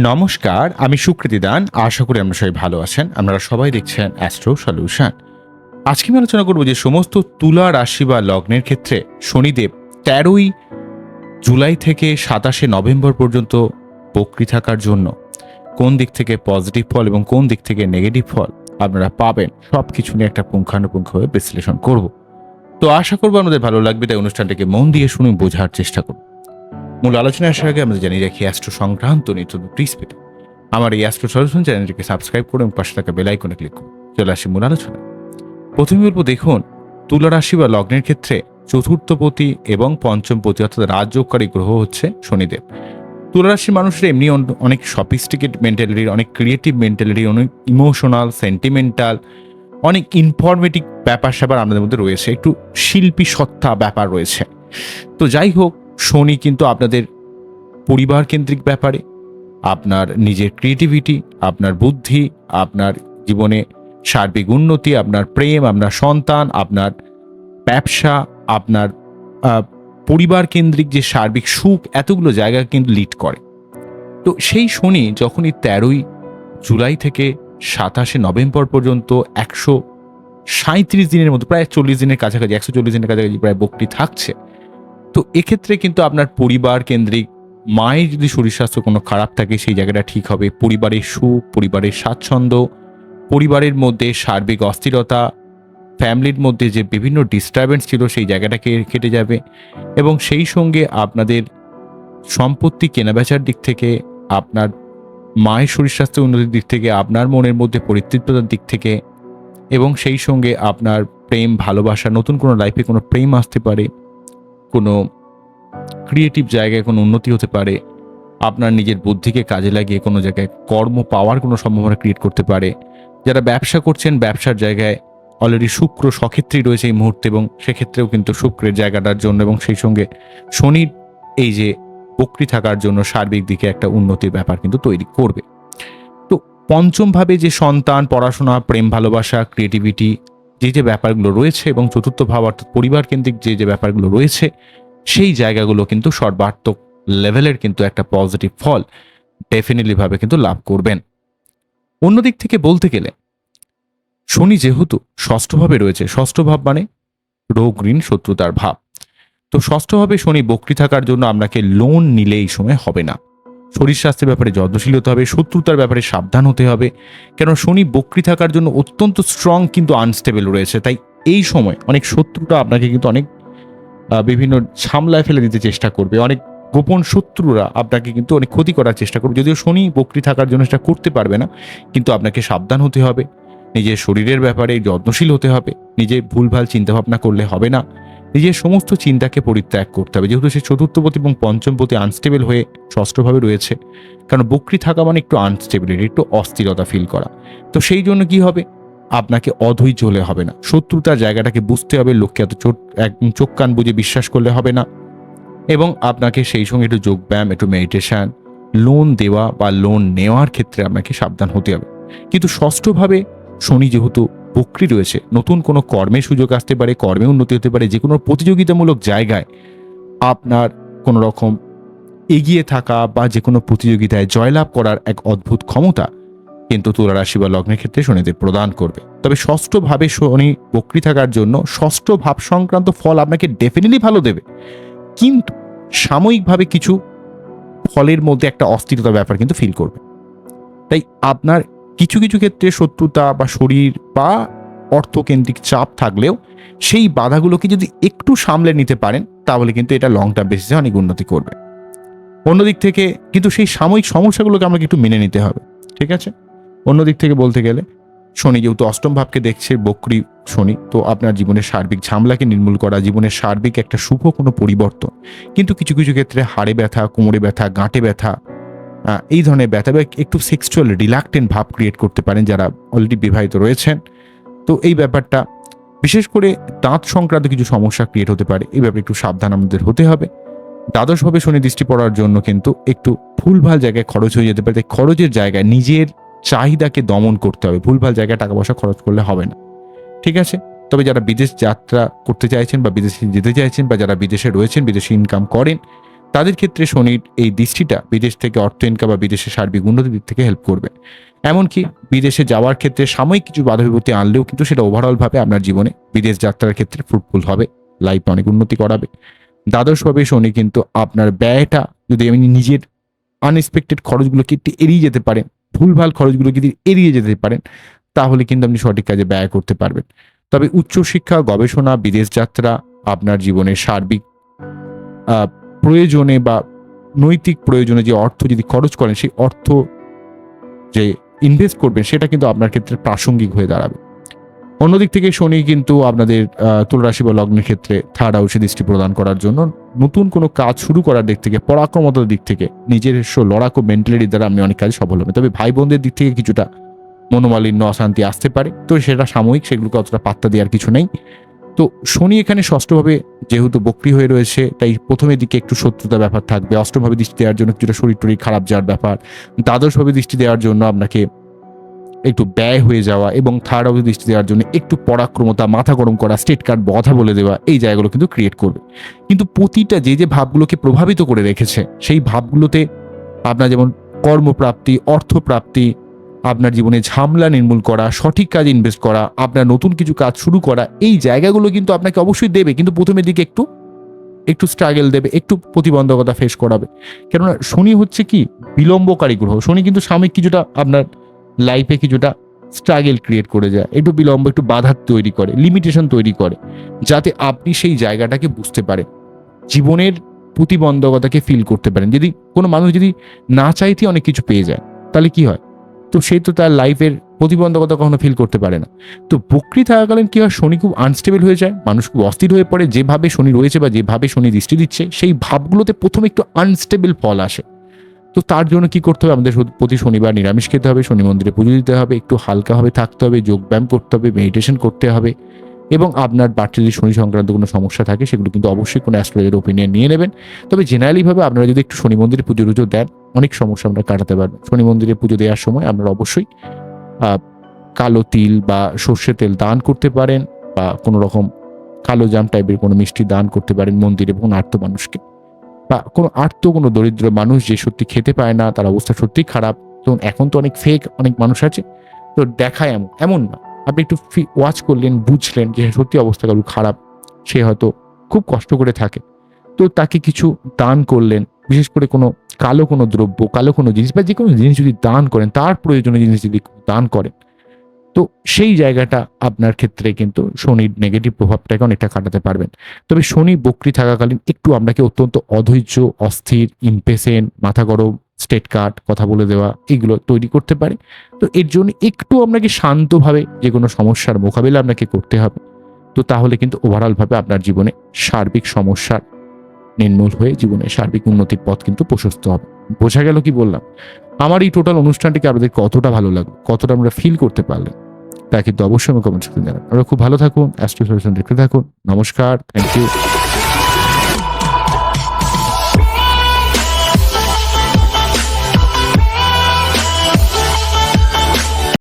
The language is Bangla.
নমস্কার, আমি সুকৃতি দান। আশা করি আমরা সবাই ভালো আছেন। আপনারা সবাই দেখছেন অ্যাস্ট্রো সলিউশন আজকে আমি আলোচনা করব যে সমস্ত তুলা রাশি বা লগ্নের ক্ষেত্রে শনিদেব তেরোই জুলাই থেকে সাতাশে নভেম্বর পর্যন্ত বক্রি থাকার জন্য কোন দিক থেকে পজিটিভ ফল এবং কোন দিক থেকে নেগেটিভ ফল আপনারা পাবেন। সব কিছু নিয়ে একটা পুঙ্খানুপুঙ্খভাবে বিশ্লেষণ করব। তো আশা করব আমাদের ভালো লাগবে, তাই অনুষ্ঠানটাকে মন দিয়ে শুনে বোঝার চেষ্টা করব মূল আলোচনা আসার আগে আমরা জানিয়ে রাখি অ্যাস্ট্রো সংক্রান্ত নিত্য নোটিস পেতে। আমার এই অ্যাস্ট্রো সলিউশন চ্যানেলটিকে সাবস্ক্রাইব করুন এবং পাশে থাকা বেল আইকনে ক্লিক করুন। চলে আসি মূল আলোচনা প্রথমে বলব, দেখুন, তুলা রাশি বা লগ্নের ক্ষেত্রে চতুর্থপতি এবং পঞ্চমপতি অর্থাৎ রাজযোগকারী গ্রহ হচ্ছে শনিদেব। তুলা রাশির মানুষের এমনি অনেক সফিস্টিকেট মেন্টালিটির অনেক ক্রিয়েটিভ মেন্টালিটি অনেক ইমোশনাল সেন্টিমেন্টাল অনেক ইনফরমেটিভ ব্যাপার স্যাপার আমাদের মধ্যে রয়েছে। একটু শিল্পী সত্তা ব্যাপার রয়েছে। তো যাই হোক, শনি কিন্তু আপনাদের পরিবার কেন্দ্রিক ব্যাপারে, আপনার নিজের ক্রিয়েটিভিটি আপনার বুদ্ধি, আপনার জীবনে সার্বিক উন্নতি, আপনার প্রেম, আপনার সন্তান, আপনার ব্যবসা, আপনার পরিবার কেন্দ্রিক যে সার্বিক সুখ, এতগুলো জায়গা কিন্তু লিড করে। তো সেই শনি যখন এই তেরোই জুলাই থেকে সাতাশে নভেম্বর পর্যন্ত একশো সাঁত্রিশ দিনের মতো প্রায় চল্লিশ দিনের কাছাকাছি, একশো চল্লিশ দিনের কাছাকাছি প্রায় বকরি থাকছে, তো এক্ষেত্রে কিন্তু আপনার পরিবার কেন্দ্রিক মায়ের যদি শরীর স্বাস্থ্য কোনো খারাপ থাকে, সেই জায়গাটা ঠিক হবে। পরিবারের সুখ, পরিবারের স্বাচ্ছন্দ্য, পরিবারের মধ্যে সার্বিক অস্থিরতা ফ্যামিলির মধ্যে যে বিভিন্ন ডিস্টারবেন্স ছিল সেই জায়গাটাকে কেটে যাবে। এবং সেই সঙ্গে আপনাদের সম্পত্তি কেনাবেচার দিক থেকে, আপনার মায়ের শরীর স্বাস্থ্য উন্নতির দিক থেকে, আপনার মনের মধ্যে পরিতৃপ্ততার দিক থেকে, এবং সেই সঙ্গে আপনার প্রেম, ভালোবাসা, নতুন কোনো লাইফে কোনো প্রেম আসতে পারে, কোনো ক্রিয়েটিভ জায়গায় কোনো উন্নতি হতে পারে, আপনার নিজের বুদ্ধিকে কাজে লাগিয়ে কোনো জায়গায় কর্ম পাওয়ার কোনো সম্ভাবনা ক্রিয়েট করতে পারে। যারা ব্যবসা করছেন, ব্যবসার জায়গায় অলরেডি শুক্র সক্ষেত্রেই রয়েছে এই মুহূর্তে এবং সেক্ষেত্রেও কিন্তু শুক্রের জায়গাটার জন্য এবং সেই সঙ্গে শনির এই যে বক্রি থাকার জন্য সার্বিক দিকে একটা উন্নতির ব্যাপার কিন্তু তৈরি করবে। তো পঞ্চমভাবে যে সন্তান, পড়াশোনা, প্রেম, ভালোবাসা ক্রিয়েটিভিটি যে যে ব্যাপারগুলো রয়েছে এবং চতুর্থ ভাব অর্থাৎ পরিবার কেন্দ্রিক যে যে ব্যাপারগুলো রয়েছে, সেই জায়গাগুলো কিন্তু সর্বাত্মক লেভেলের কিন্তু একটা পজিটিভ ফল ডেফিনেটলি ভাবে কিন্তু লাভ করবেন। অন্যদিক থেকে বলতে গেলে শনি যেহেতু ষষ্ঠভাবে রয়েছে, ষষ্ঠ ভাব মানে রোগ, ঋণ, শত্রুতার ভাব। তো ষষ্ঠভাবে শনি বক্রি থাকার জন্য আপনাকে লোন নিলে এই সময় হবে না। শরীর স্বাস্থ্যের ব্যাপারে যত্নশীল হতে হবে, শত্রুতার ব্যাপারে সাবধান হতে হবে কেন শনি বক্রি থাকার জন্য অত্যন্ত স্ট্রং কিন্তু আনস্টেবল রয়েছে। তাই এই সময় অনেক শত্রুটা আপনাকে কিন্তু অনেক বিভিন্ন সামলায় ফেলে দিতে চেষ্টা করবে। অনেক গোপন শত্রুরা আপনাকে কিন্তু অনেক ক্ষতি করার চেষ্টা করবে। যদিও শনি বক্রি থাকার জন্য সেটা করতে পারবে না, কিন্তু আপনাকে সাবধান হতে হবে। নিজের শরীরের ব্যাপারে যত্নশীল হতে হবে নিজে ভুলভাল চিন্তাভাবনা করলে হবে না, নিজের সমস্ত চিন্তাকে পরিত্যাগ করতে হবে। যেহেতু সে চতুর্থপতি এবং পঞ্চমপতি আনস্টেবল হয়ে ষষ্ঠভাবে রয়েছে, কারণ বক্রি থাকা মানে একটু আনস্টেবিলিটি একটু অস্থিরতা ফিল করা। তো সেই জন্য কি হবে? আপনাকে অধৈর্য হলে হবে না। শত্রুতার জায়গাটাকে বুঝতে হবে, লোককে এত চোট, একদম চোখ কান বুঝে বিশ্বাস করলে হবে না। এবং আপনাকে সেই সঙ্গে একটু যোগব্যায়াম একটু মেডিটেশান লোন দেওয়া বা লোন নেওয়ার ক্ষেত্রে আপনাকে সাবধান হতে হবে। কিন্তু ষষ্ঠভাবে শনি যেহেতু বক্রি রয়েছে, নতুন কোনো কর্মের সুযোগ আসতে পারে, কর্মে উন্নতি হতে পারে, যে কোনো প্রতিযোগিতামূলক জায়গায় আপনার কোনো রকম এগিয়ে থাকা বা যে কোনো প্রতিযোগিতায় জয়লাভ করার এক অদ্ভুত ক্ষমতা কিন্তু তুলা রাশি বা লগ্নের ক্ষেত্রে শনিদের প্রদান করবে। তবে ষষ্ঠভাবে শনি বক্রি থাকার জন্য ষষ্ঠ ভাব সংক্রান্ত ফল আপনাকে ডেফিনেটলি ভালো দেবে। কিন্তু সাময়িকভাবে কিছু ফলের মধ্যে একটা অস্থিরতার ব্যাপার কিন্তু ফিল করবে। তাই আপনার কিছু কিছু ক্ষেত্রে শত্রুতা বা শরীর বা অর্থকেন্দ্রিক চাপ থাকলেও সেই বাধাগুলোকে যদি একটু সামলে নিতে পারেন, তাহলে কিন্তু এটা লং টার্ম বেসিসে অনেক উন্নতি করবে। অন্যদিক থেকে কিন্তু সেই সাময়িক সমস্যাগুলোকে আমাকে একটু মেনে নিতে হবে, ঠিক আছে? অন্যদিক থেকে বলতে গেলে, শনি যেহেতু অষ্টম ভাবকে দেখছে, বক্রি শনি, তো আপনার জীবনের সার্বিক ঝামলাকে নির্মূল করা, জীবনের সার্বিক একটা শুভ কোনো পরিবর্তন। কিন্তু কিছু কিছু ক্ষেত্রে হাড়ে ব্যথা, কোমরে ব্যথা, গাঁটে ব্যথা এই ধরনের ব্যথা বা একটু সেক্সুয়াল রিলাক্টেন্ট ভাব ক্রিয়েট করতে পারেন যারা অলরেডি বিবাহিত রয়েছেন। তো এই ব্যাপারটা, বিশেষ করে দাঁত সংক্রান্ত কিছু সমস্যা ক্রিয়েট হতে পারে, এই ব্যাপারে একটু সাবধান আমাদের হতে হবে। দ্বাদশভাবে শনি দৃষ্টি পড়ার জন্য কিন্তু একটু ভুলভাল জায়গায় খরচ হয়ে যেতে পারে খরচের জায়গায় নিজের চাহিদাকে দমন করতে হবে, ভুলভাল জায়গায় টাকা পয়সা খরচ করলে হবে না। ঠিক আছে? তবে যারা বিদেশ যাত্রা করতে চাইছেন বা বিদেশে যেতে চাইছেন বা যারা বিদেশে রয়েছেন, বিদেশে ইনকাম করেন তাদের ক্ষেত্রে শনির এই দৃষ্টিটা বিদেশ থেকে অর্থ ইনকাম বা বিদেশের সার্বিক উন্নতির দিক থেকে হেল্প করবে। এমনকি বিদেশে যাওয়ার ক্ষেত্রে সাময়িক কিছু বাধা বিপত্তি আনলেও কিন্তু সেটা ওভারঅলভাবে আপনার জীবনে বিদেশ যাত্রার ক্ষেত্রে ফ্রুটফুল হবে লাইফে অনেক উন্নতি করাবে। দ্বাদশভাবে শনি কিন্তু আপনার ব্যয়টা যদি আমি নিজের আনএক্সপেক্টেড খরচগুলোকে একটু এড়িয়ে যেতে পারেন, ভুলভাল খরচগুলো যদি এড়িয়ে যেতে পারেন, তাহলে কিন্তু আপনি সঠিক কাজে ব্যয় করতে পারবেন। তবে উচ্চশিক্ষা, গবেষণা, বিদেশ যাত্রা আপনার জীবনের সার্বিক প্রয়োজনে বা নৈতিক প্রয়োজনে যে অর্থ যদি খরচ করেন সেই অর্থ যে ইনভেস্ট করবেন সেটা কিন্তু আপনার ক্ষেত্রে প্রাসঙ্গিক হয়ে দাঁড়াবে। অন্যদিক থেকে শনি কিন্তু আপনাদের আহ, তুলা রাশি বা লগ্নের ক্ষেত্রে থার্ড হাউসে দৃষ্টি প্রদান করার জন্য নতুন কোনো কাজ শুরু করার দিক থেকে পরাক্রমতার দিক থেকে নিজস্ব লড়াকু মেন্টালিটি দ্বারা আপনি অনেক কাজে সফল হবেন। তবে ভাই বোনদের দিক থেকে কিছুটা মনোমালিন্য অশান্তি আসতে পারে। তো সেটা সাময়িক সেগুলোকে অতটা পাত্তা দেওয়ার কিছু নেই। তো শনি এখানে ষষ্ঠভাবে যেহেতু বক্রি হয়ে রয়েছে, তাই প্রথমের দিকে একটু শত্রুতা ব্যাপার থাকবে। অষ্টমভাবে দৃষ্টি দেওয়ার জন্য কিছুটা শরীর টরীর খারাপ যাওয়ার ব্যাপার। দ্বাদশভাবে দৃষ্টি দেওয়ার জন্য আপনাকে একটু ব্যয় হয়ে যাওয়া এবং থার্ড হাউসে দৃষ্টি দেওয়ার জন্য একটু পরাক্রমতা, মাথা গরম করা স্টেট কার্ড কথা বলে দেওয়া, এই জায়গাগুলো কিন্তু ক্রিয়েট করবে। কিন্তু প্রতিটা যে যে ভাবগুলোকে প্রভাবিত করে রেখেছে, সেই ভাবগুলোতে আপনার যেমন কর্মপ্রাপ্তি, অর্থপ্রাপ্তি আপনার জীবনে ঝামলা নির্মূল করা, সঠিক কাজে ইনভেস্ট করা, আপনার নতুন কিছু কাজ শুরু করা, এই জায়গাগুলো কিন্তু আপনাকে অবশ্যই দেবে, কিন্তু প্রথমের দিকে একটু একটু স্ট্রাগল দেবে, একটু প্রতিবন্ধকতা ফেস করাবে। কেননা শনি হচ্ছে কি, বিলম্বকারী গ্রহ। শনি কিন্তু সাময়িক কিছুটা আপনার লাইফে কিছুটা স্ট্রাগল ক্রিয়েট করে যায়। একটু বিলম্ব, একটু বাধা তৈরি করে লিমিটেশন তৈরি করে, যাতে আপনি সেই জায়গাটাকে বুঝতে পারেন। জীবনের প্রতিবন্ধকতাকে ফিল করতে পারেন। যদি কোনো মানুষ যদি না চাইতে অনেক কিছু পেয়ে যায়, তাহলে কি হয়? তো সে তো তার লাইফের প্রতিবন্ধকতা কখনো ফিল করতে পারে না। তো বকরি থাকাকালীন কি হয়? শনি খুব আনস্টেবল হয়ে যায়, মানুষ খুব অস্থির হয়ে পড়ে, যেভাবে শনি রয়েছে বা যেভাবে শনি দৃষ্টি দিচ্ছে, সেই ভাবগুলোতে প্রথমে একটু আনস্টেবল ফল আসে। তো তার জন্য কি করতে হবে? আমাদের প্রতি শনিবার নিরামিষ খেতে হবে, শনি মন্দিরে পুজো দিতে হবে, একটু হালকাভাবে থাকতে হবে যোগব্যায়াম করতে হবে মেডিটেশন করতে হবে এবং আপনার বাড়িতে যদি শনি সংক্রান্ত কোনো সমস্যা থাকে, সেগুলো কিন্তু অবশ্যই কোনো অ্যাস্ট্রোলজার ওপিনিয়ন নিয়ে নেবেন। তবে জেনারেলিভাবে আপনারা যদি একটু শনি মন্দিরে পুজো টুজো দেন অনেক সমস্যা আমরা কাটাতে পারবেন শনি মন্দিরে পুজো দেওয়ার সময় আপনারা অবশ্যই কালো তিল বা সর্ষে তেল দান করতে পারেন বা কোনো রকম কালো জাম টাইপের কোনো মিষ্টি দান করতে পারেন মন্দিরে কোনো আর্ত মানুষকে। বা কোনো আর্ত, কোনো দরিদ্র মানুষ যে সত্যি খেতে পায় না, তার অবস্থা সত্যিই খারাপ। তো এখন তো অনেক ফেক অনেক মানুষ আছে, তো দেখায় এমন এমন না। আপনি একটু ওয়াচ করলেন, বুঝলেন যে সত্যি অবস্থা কারও খারাপ, সে হয়তো খুব কষ্ট করে থাকে। তো তাকে কিছু দান করলেন, বিশেষ করে কোনো কালো কোনো দ্রব্য, কালো কোনো জিনিস বা যে কোনো জিনিস যদি দান করেন, তার প্রয়োজনীয় জিনিস যদি দান করেন, তো সেই জায়গাটা আপনার ক্ষেত্রে কিন্তু শনির নেগেটিভ প্রভাবটাকে অনেকটা কাটাতে পারবেন। তবে শনি বকরি থাকাকালীন একটু আপনাকে অত্যন্ত অধৈর্য, অস্থির ইম্পেসেন্ট মাথা গরম স্টেট কার্ড কথা বলে দেওয়া, এগুলো তৈরি করতে পারে। তো এর জন্য একটু আপনাকে শান্তভাবে যে কোনো সমস্যার মোকাবিলা আপনাকে করতে হবে। তো তাহলে কিন্তু ওভারঅলভাবে আপনার জীবনে সার্বিক সমস্যার নির্মূল হয়ে জীবনের সার্বিক উন্নতির পথ কিন্তু প্রশস্ত হবে। বোঝা গেল কি বললাম? আমার এই টোটাল অনুষ্ঠানটিকে আপনাদের কতটা ভালো লাগল, কতটা আমরা ফিল করতে পারলেন তা কিন্তু অবশ্যই আমি কমেন্ট সেকশনে জানান আমরা খুব ভালো থাকুন অ্যাস্ট্রো দেখতে থাকুন, নমস্কার থ্যাংক ইউ